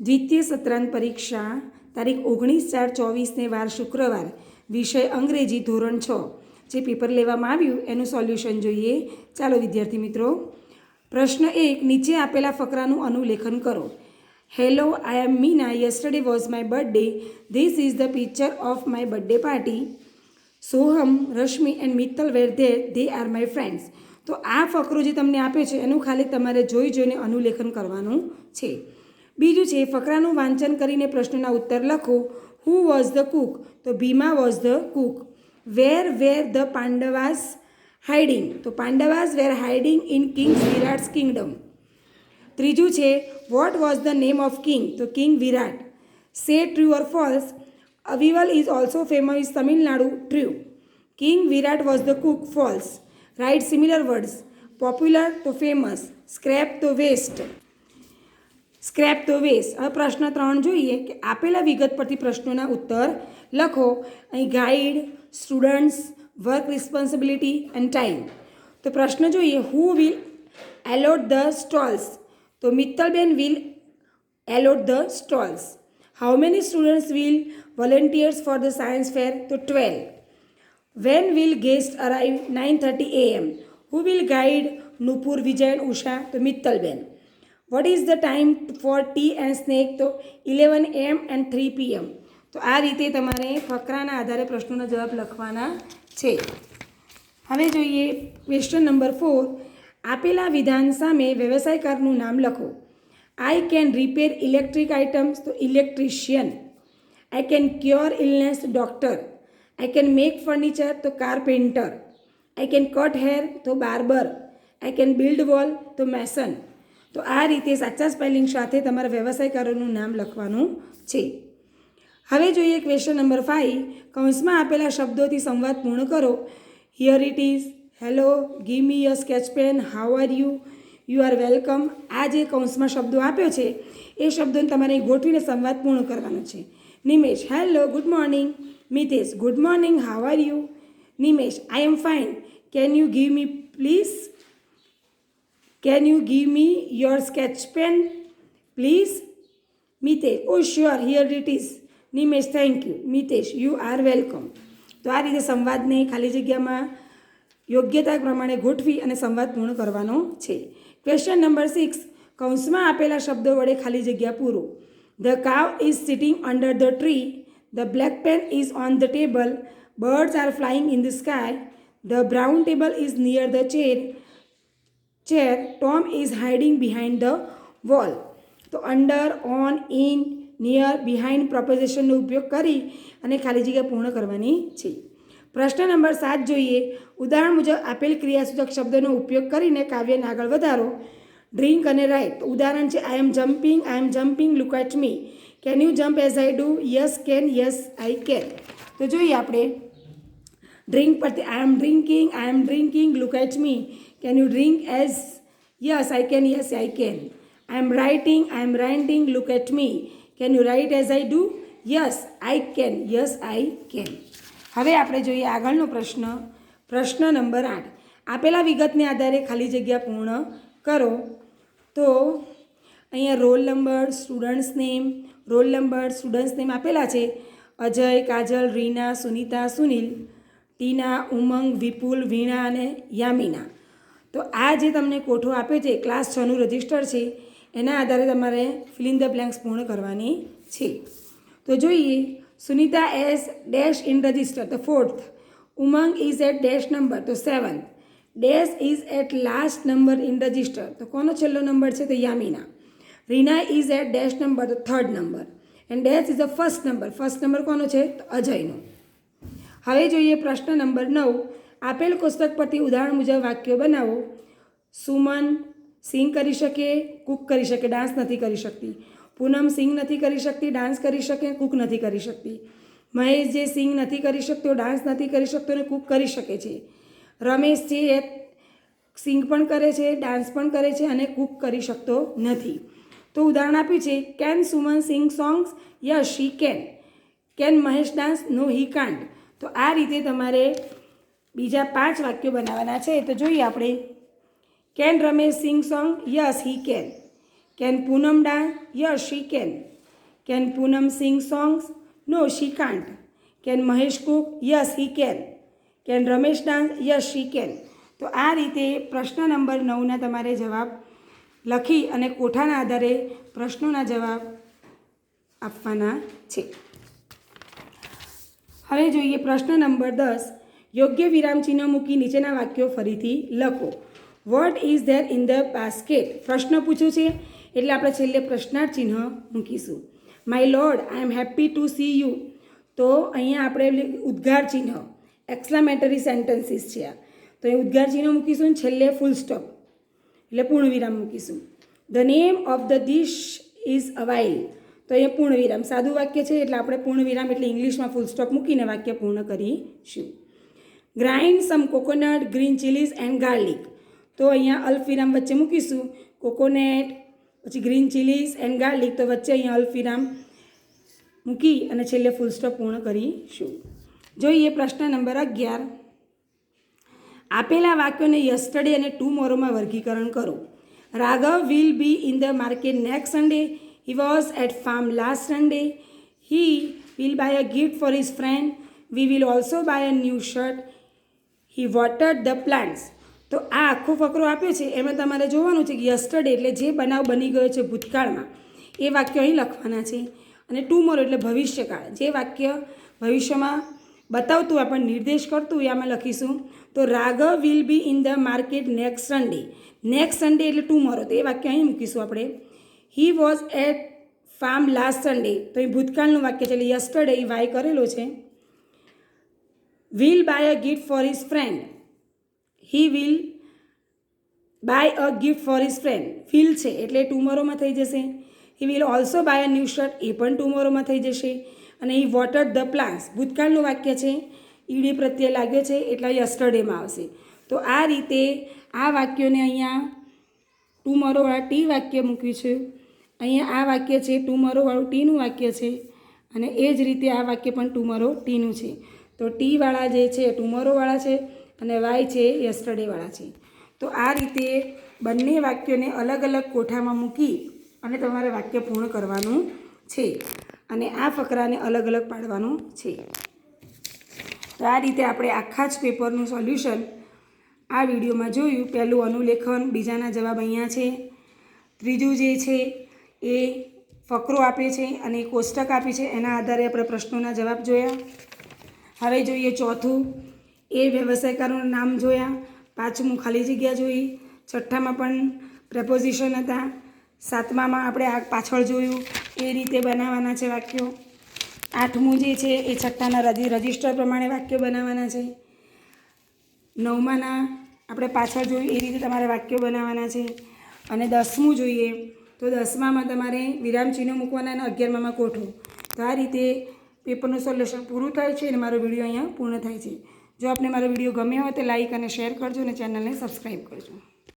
દ્વિતીય સત્રાંત પરીક્ષા તારીખ ઓગણીસ ચાર ચોવીસને વાર શુક્રવાર, વિષય અંગ્રેજી ધોરણ છ. જે પેપર લેવામાં આવ્યું એનું સોલ્યુશન જોઈએ. ચાલો વિદ્યાર્થી મિત્રો, પ્રશ્ન એક, નીચે આપેલા ફકરાનું અનુલેખન કરો. Hello I am Meena yesterday was my birthday this is the picture of my birthday party Soham Rashmi and Mittal were there they are my friends તો આ ફકરો જે તમને આપ્યો છે, એનું ખાલી તમારે જોઈ જોઈને અનુલેખન કરવાનું છે. બીજું છે, ફકરાનું વાંચન કરીને પ્રશ્નના ઉત્તર લખો. હુ વોઝ ધ કુક તો Bhima was the cook where were the Pandavas hiding તો Pandavas were hiding in king's Virat's kingdom ત્રીજું છે what was the name of king તો king Virat. Say true or false avial is also famous Tamil Nadu true king Virat was the cook false right similar words popular તો famous scrap તો waste scrap the waste હવે પ્રશ્ન ત્રણ જોઈએ કે આપેલા વિગત પરથી પ્રશ્નોના ઉત્તર લખો. અહીં guide students work responsibility and time તો પ્રશ્ન જોઈએ who will allot the stalls તો Mittalben will allot the stalls how many students will volunteers for the science fair તો twelve when will guest arrive nine thirty AM who will guide Nupur Vijay Usha તો Mittalben. What is the time for tea and snack તો eleven AM and three PM તો આ રીતે તમારે ફકરાના આધારે પ્રશ્નોના જવાબ લખવાના છે. હવે જોઈએ ક્વેશ્ચન નંબર ફોર આપેલા વિધાન સામે વ્યવસાયકારનું નામ લખો. I can repair electric items તો electrician I can cure illness doctor I can make furniture તો carpenter I can cut hair તો barber I can build wall તો મેસન તો આ રીતે સાચા સ્પેલિંગ સાથે તમારા વ્યવસાયકારોનું નામ લખવાનું છે. હવે જોઈએ ક્વેશ્ચન નંબર ફાઇવ કૌંસમાં આપેલા શબ્દોથી સંવાદ પૂર્ણ કરો. Here it is hello give me your sketch pen how are you you are welcome આ જે કૌંસમાં શબ્દો આપ્યો છે, એ શબ્દોને તમારે ગોઠવીને સંવાદ પૂર્ણ કરવાનો છે. Nimesh hello good morning Mitesh good morning how are you Nimesh I am fine can you give me please can you give me your sketch pen please Mitesh oh sure here it is Nimesh thank you Mitesh you are welcome તો આ રીતે સંવાદને ખાલી જગ્યામાં યોગ્યતા પ્રમાણે ગોઠવી અને સંવાદ પૂર્ણ કરવાનો છે. ક્વેશ્ચન નંબર સિક્સ કૌંસમાં આપેલા શબ્દો વડે ખાલી જગ્યા પૂરો. The cow is sitting under the tree the black pen is on the table birds are flying in the sky the brown table is near the chair chair Tom is hiding behind the wall તો under on in near behind પ્રપોઝિશનનો ઉપયોગ કરી અને ખાલી જગ્યા પૂર્ણ કરવાની છે. પ્રશ્ન નંબર સાત જોઈએ. ઉદાહરણ મુજબ આપેલ ક્રિયાસૂચક શબ્દોનો ઉપયોગ કરીને કાવ્યને આગળ વધારો. ડ્રિંક અને રાઇટ ઉદાહરણ છે I am jumping I am jumping look at me can you jump as I do yes can yes I can તો જોઈએ આપણે ડ્રિંક પરથી I am drinking I am drinking look at me can you drink as yes I can yes I can I am writing I am writing look at me can you write as I do yes I can yes I can હવે આપણે જોઈએ આગળનો પ્રશ્ન. પ્રશ્ન number આઠ. આપેલા વિગતને આધારે ખાલી જગ્યા પૂર્ણ કરો. તો અહીંયા roll number students name roll number students name આપેલા છે. અજય, કાજલ, રીના, સુનિતા, સુનિલ. ટીના ઉમંગ, વિપુલ, વીણા અને યામિના. તો આ જે તમને કોઠો આપ્યો છે ક્લાસ છનું રજિસ્ટર છે, એના આધારે તમારે ફિલિંગ ધ બ્લેન્ક્સ પૂર્ણ કરવાની છે. તો જોઈએ, Sunita is dash in register, તો fourth Umang is at dash number, તો seventh dash is at last number in register, તો કોનો છેલ્લો નંબર છે, તો Yamina. Reena is at dash number, તો third number, and dash is a first number first number કોનો છે, તો અજયનો. હવે જોઈએ પ્રશ્ન નંબર નવ. આપેલ કોષ્ટક પરથી ઉદાહરણ મુજબ વાક્યો બનાવો. સુમન, સિંગ કરી શકે, કૂક કરી શકે, ડાન્સ નથી કરી શકતી. પૂનમ, સિંગ નથી કરી શકતી, ડાન્સ કરી શકે, કૂક નથી કરી શકતી. મહેશ જે સિંગ નથી કરી શકતો, ડાન્સ નથી કરી શકતો અને કૂક કરી શકે છે. રમેશ છે એ સિંગ પણ કરે છે, ડાન્સ પણ કરે છે અને કૂક કરી શકતો નથી. તો ઉદાહરણ આપ્યું છે can Suman sing songs yes she can can Mahesh dance no he can't તો આ રીતે તમારે બીજા પાંચ વાક્યો બનાવવાના છે. તો જોઈએ આપણે. Can Ramesh sing song? Yes, he can. Can Poonam dance? Yes, she can. Can Poonam sing songs? No, she can't can Mahesh cook? Yes, he can. Can Ramesh dance? Yes, she can. તો આ રીતે પ્રશ્ન number નવના તમારે જવાબ લખી અને કોઠાના આધારે પ્રશ્નોના જવાબ આપવાના છે. હવે જોઈએ પ્રશ્ન નંબર દસ. યોગ્ય વિરામચિહ્ન મૂકી નીચેના વાક્યો ફરીથી લખો. What is there in the basket પ્રશ્ન પૂછ્યો છે. એટલે આપણે છેલ્લે પ્રશ્નાર્થ ચિહ્ન મૂકીશું. My lord I am happy to see you તો અહીંયા આપણે ઉદ્ગાર ચિહ્ન એક્સલામેટરી સેન્ટન્સીસ છે આ. તો એ ઉદ્ગાર ચિહ્ન મૂકીશું ને છેલ્લે ફૂલ સ્ટોપ એટલે પૂર્ણ વિરામ મૂકીશું. The name of the dish is avial તો અહીંયા પૂર્ણ વિરામ સાદું વાક્ય છે એટલે આપણે પૂર્ણ વિરામ એટલે ઇંગ્લિશમાં ફૂલ સ્ટોપ મૂકીને વાક્ય પૂર્ણ કરીશું. Grind some coconut green chillies and garlic તો અહીંયા વિરામ વચ્ચે મૂકીશું. કોકોનટ પછી ગ્રીન ચીલીઝ એન્ડ ગાર્લિક તો વચ્ચે અહીંયા વિરામ મૂકી અને છેલ્લે ફૂલ સ્ટોપ પૂર્ણ કરીશું. જોઈએ પ્રશ્ન નંબર અગિયાર. આપેલા વાક્યોને યસ્ટરડે અને ટુ મોરોમાં વર્ગીકરણ કરો. Raghav will be in the market next Sunday he was at farm last Sunday. He will buy a gift for his friend we will also buy a new shirt he watered the plants તો આ આખો ફકરો આપ્યો છે. એમાં તમારે જોવાનું છે કે યસ્ટરડે એટલે જે બનાવ બની ગયો છે ભૂતકાળમાં, એ વાક્ય અહીં લખવાના છે. અને ટુમોરો એટલે ભવિષ્યકાળ. જે વાક્ય ભવિષ્યમાં બતાવતું આપણને નિર્દેશ કરતું, એ આમાં લખીશું. તો Raghav will be in the market next Sunday next Sunday એટલે ટુમોરો તો એ વાક્ય અહીં મૂકીશું આપણે. He was at farm last Sunday તો એ ભૂતકાળનું વાક્ય છે એટલે યસ્ટરડે એ વાય કરેલો છે. Will buy a gift for his friend he will buy a gift for his friend fill છે એટલે ટુમોરોમાં થઈ જશે. He will also buy a new shirt એ પણ ટુમોરોમાં થઈ જશે. અને હી વોટર ધ પ્લાન્ટ્સ ભૂતકાળનું વાક્ય છે. ઈડી પ્રત્યે લાગ્યો છે એટલા યસ્ટરડેમાં આવશે. તો આ રીતે આ વાક્યોને અહીંયા ટુમોરોવાળા ટી વાક્ય મૂક્યું છે. અહીંયા આ વાક્ય છે ટુમરોવાળું ટીનું વાક્ય છે. અને એ જ રીતે આ વાક્ય પણ ટુમરો ટીનું છે. તો ટીવાળા જે છે ટુમરોવાળા છે અને વાય છે યસ્ટરડેવાળા છે. તો આ રીતે બંને વાક્યોને અલગ અલગ કોઠામાં મૂકી અને તમારે વાક્ય પૂર્ણ કરવાનું છે. અને આ ફકરાને અલગ અલગ પાડવાનું છે. તો આ રીતે આપણે આખા જ પેપરનું સોલ્યુશન આ વિડીયોમાં જોયું. પહેલું અનુલેખન, બીજાના જવાબ અહીંયા છે. ત્રીજું જે છે એ ફકરો આપે છે અને કોષ્ટક આપે છે. એના આધારે આપણે પ્રશ્નોના જવાબ જોયા. હવે જોઈએ ચોથું. એ વ્યવસાયકારોના નામ જોયા. પાંચમું ખાલી જગ્યા જોઈ. છઠ્ઠામાં પણ પ્રપોઝિશન હતા. સાતમામાં આપણે આ પાછળ જોયું. એ રીતે બનાવવાના છે વાક્યો. આઠમું જે છે એ છઠ્ઠાના રજી, રજિસ્ટર પ્રમાણે વાક્યો બનાવવાના છે. નવમાના આપણે પાછળ જોયું. એ રીતે તમારે વાક્યો બનાવવાના છે. અને દસમું જોઈએ. તો દસમામાં તમારે વિરામચિહ્નો મૂકવાના અને અગિયારમાં કોઠો તો આ રીતે પેપરનું સોલ્યુશન પૂરું થાય છે અને મારો વીડિયો અહીંયા પૂર્ણ થાય છે. જો આપને મારો વીડિયો ગમ્યો હોય તો લાઇક અને શેર કરજો અને ચેનલને સબસ્ક્રાઈબ કરજો.